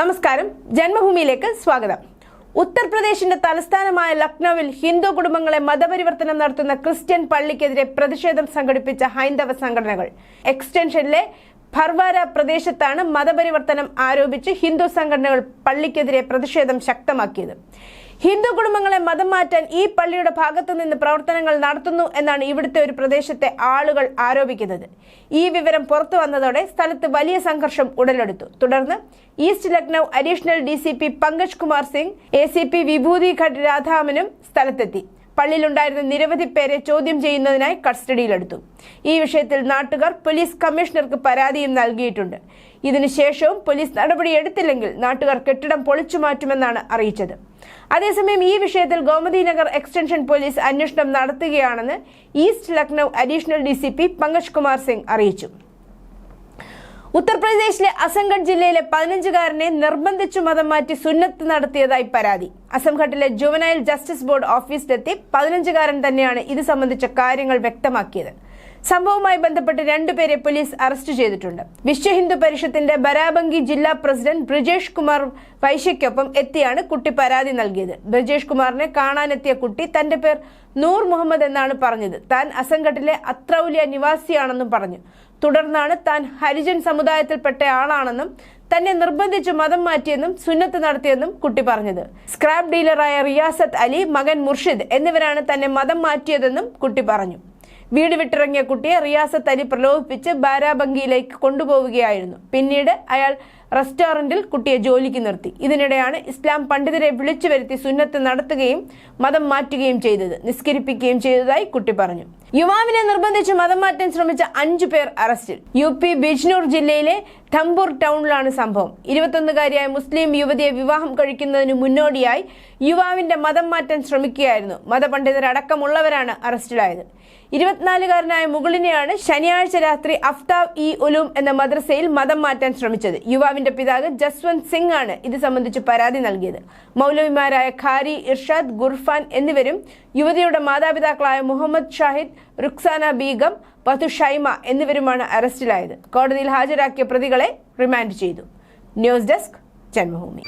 നമസ്കാരം. ജന്മഭൂമിയിലേക്ക് സ്വാഗതം. ഉത്തർപ്രദേശിന്റെ തലസ്ഥാനമായ ലക്നൌവിൽ ഹിന്ദു കുടുംബങ്ങളെ മതപരിവർത്തനം നടത്തുന്ന ക്രിസ്ത്യൻ പള്ളിക്കെതിരെ പ്രതിഷേധം സംഘടിപ്പിച്ച ഹൈന്ദവ സംഘടനകൾ. എക്സ്റ്റൻഷനിലെ ഭർവാര പ്രദേശത്താണ് മതപരിവർത്തനം ആരോപിച്ച് ഹിന്ദു സംഘടനകൾ പള്ളിക്കെതിരെ പ്രതിഷേധം ശക്തമാക്കിയത്. ഹിന്ദു കുടുംബങ്ങളെ മതം മാറ്റാൻ ഈ പള്ളിയുടെ ഭാഗത്തു നിന്ന് പ്രവർത്തനങ്ങൾ നടത്തുന്നു എന്നാണ് ഇവിടുത്തെ ഒരു പ്രദേശത്തെ ആളുകൾ ആരോപിക്കുന്നത്. ഈ വിവരം പുറത്തു വന്നതോടെ സ്ഥലത്ത് വലിയ സംഘർഷം ഉടലെടുത്തു. തുടർന്ന് east Lucknow additional D C P Pankaj Kumar Singh A C P Vibhuti Ghat രാധാമനും സ്ഥലത്തെത്തി. പള്ളിയിലുണ്ടായിരുന്ന നിരവധി പേരെ ചോദ്യം ചെയ്യുന്നതിനായി കസ്റ്റഡിയിലെടുത്തു. ഈ വിഷയത്തിൽ നാട്ടുകാർ പോലീസ് കമ്മീഷണർക്ക് പരാതിയും നൽകിയിട്ടുണ്ട്. ഇതിനുശേഷവും പോലീസ് നടപടിയെടുത്തില്ലെങ്കിൽ നാട്ടുകാർ കെട്ടിടം പൊളിച്ചു മാറ്റുമെന്നാണ് അറിയിച്ചത്. അതേസമയം ഈ വിഷയത്തിൽ ഗോമതി നഗർ എക്സ്റ്റൻഷൻ പോലീസ് അന്വേഷണം നടത്തുകയാണെന്ന് east Lucknow additional D C P Pankaj Kumar Singh അറിയിച്ചു. ഉത്തർപ്രദേശിലെ അസംഗഡ് ജില്ലയിലെ പതിനഞ്ചുകാരനെ നിർബന്ധിച്ചു മതം മാറ്റി സുന്നത്ത് നടത്തിയതായി പരാതി. അസംഘട്ടിലെ ജുവനൈൽ ജസ്റ്റിസ് ബോർഡ് ഓഫീസിലെത്തി പതിനഞ്ചുകാരൻ തന്നെയാണ് ഇത് സംബന്ധിച്ച കാര്യങ്ങൾ വ്യക്തമാക്കിയത്. സംഭവവുമായി ബന്ധപ്പെട്ട് രണ്ടുപേരെ പോലീസ് അറസ്റ്റ് ചെയ്തിട്ടുണ്ട്. വിശ്വ ഹിന്ദു പരിഷത്തിന്റെ ബരാബങ്കി ജില്ലാ പ്രസിഡന്റ് ബ്രിജേഷ് കുമാർ വൈശ്യയ്ക്കൊപ്പം എത്തിയാണ് കുട്ടി പരാതി നൽകിയത്. ബ്രിജേഷ് കുമാറിനെ കാണാനെത്തിയ കുട്ടി തന്റെ പേർ നൂർ മുഹമ്മദ് എന്നാണ് പറഞ്ഞത്. താൻ അസംഘട്ടിലെ അത്രൗലിയ നിവാസിയാണെന്നും പറഞ്ഞു. തുടർന്നാണ് താൻ ഹരിജൻ സമുദായത്തിൽപ്പെട്ട ആളാണെന്നും തന്നെ നിർബന്ധിച്ച് മതം മാറ്റിയെന്നും സുന്നത്ത് നടത്തിയെന്നും കുട്ടി പറഞ്ഞത്. സ്ക്രാപ്പ് ഡീലറായ റിയാസത്ത് അലി മകൻ മുർഷിദ് എന്നിവരാണ് തന്നെ മതം മാറ്റിയതെന്നും കുട്ടി പറഞ്ഞു. വീട് വിട്ടിറങ്ങിയ കുട്ടിയെ റിയാസത്ത് അലി പ്രലോഭിപ്പിച്ച് ബാരാബങ്കിയിലേക്ക് കൊണ്ടുപോവുകയായിരുന്നു. പിന്നീട് അയാൾ റെസ്റ്റോറന്റിൽ കുട്ടിയെ ജോലിക്ക് നിർത്തി. ഇതിനിടെയാണ് ഇസ്ലാം പണ്ഡിതരെ വിളിച്ചു വരുത്തി സുന്നത്ത് നടത്തുകയും മതം മാറ്റുകയും ചെയ്തത്. നിസ്കരിപ്പിക്കുകയും ചെയ്തതായി കുട്ടി പറഞ്ഞു. യുവാവിനെ നിർബന്ധിച്ച് മതം മാറ്റാൻ ശ്രമിച്ച അഞ്ചു പേർ അറസ്റ്റിൽ. യു പി ബിജ്നൂർ ജില്ലയിലെ ധംപൂർ ടൗണിലാണ് സംഭവം. ഇരുപത്തൊന്നുകാരിയായ മുസ്ലിം യുവതിയെ വിവാഹം കഴിക്കുന്നതിന് മുന്നോടിയായി യുവാവിന്റെ മതം മാറ്റാൻ ശ്രമിക്കുകയായിരുന്നു. മതപണ്ഡിതരടക്കമുള്ളവരാണ് അറസ്റ്റിലായത്. ഇരുപത്തിനാലുകാരനായ മുകളിനെയാണ് ശനിയാഴ്ച രാത്രി അഫ്താബ് ഇ ഉലൂം എന്ന മദ്രസയിൽ മതം മാറ്റാൻ ശ്രമിച്ചത്. യുവാവിന്റെ പിതാവ് ജസ്വന്ത് സിംഗ് ആണ് ഇത് സംബന്ധിച്ച് പരാതി നൽകിയത്. മൗലവിമാരായ ഖാരി ഇർഷാദ് ഗുർഫാൻ എന്നിവരും യുവതിയുടെ മാതാപിതാക്കളായ മുഹമ്മദ് ഷാഹിദ് റുക്സാന ബീഗം വധു ഷൈമ എന്നിവരുമാണ് അറസ്റ്റിലായത്. കോടതിയിൽ ഹാജരാക്കിയ പ്രതികളെ റിമാൻഡ് ചെയ്തു. News desk Janmabhumi.